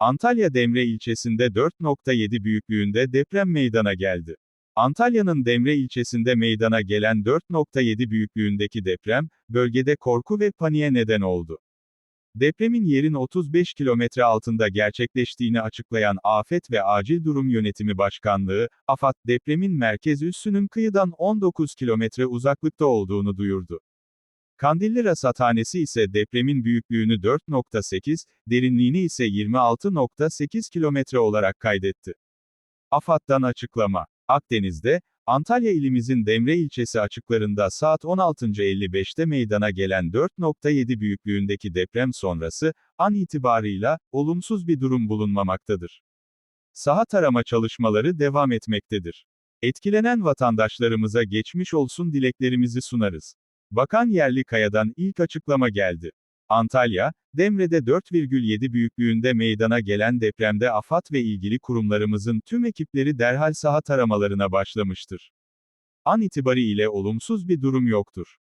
Antalya Demre ilçesinde 4.7 büyüklüğünde deprem meydana geldi. Antalya'nın Demre ilçesinde meydana gelen 4.7 büyüklüğündeki deprem, bölgede korku ve paniğe neden oldu. Depremin yerin 35 kilometre altında gerçekleştiğini açıklayan Afet ve Acil Durum Yönetimi Başkanlığı, AFAD, depremin merkez üssünün kıyıdan 19 kilometre uzaklıkta olduğunu duyurdu. Kandilli Rasathanesi ise depremin büyüklüğünü 4.8, derinliğini ise 26.8 kilometre olarak kaydetti. AFAD'dan açıklama. Akdeniz'de, Antalya ilimizin Demre ilçesi açıklarında saat 16.55'te meydana gelen 4.7 büyüklüğündeki deprem sonrası, an itibarıyla, olumsuz bir durum bulunmamaktadır. Saha tarama çalışmaları devam etmektedir. Etkilenen vatandaşlarımıza geçmiş olsun dileklerimizi sunarız. Bakan Yerlikaya'dan ilk açıklama geldi. Antalya, Demre'de 4,7 büyüklüğünde meydana gelen depremde AFAD ve ilgili kurumlarımızın tüm ekipleri derhal saha taramalarına başlamıştır. An itibariyle olumsuz bir durum yoktur.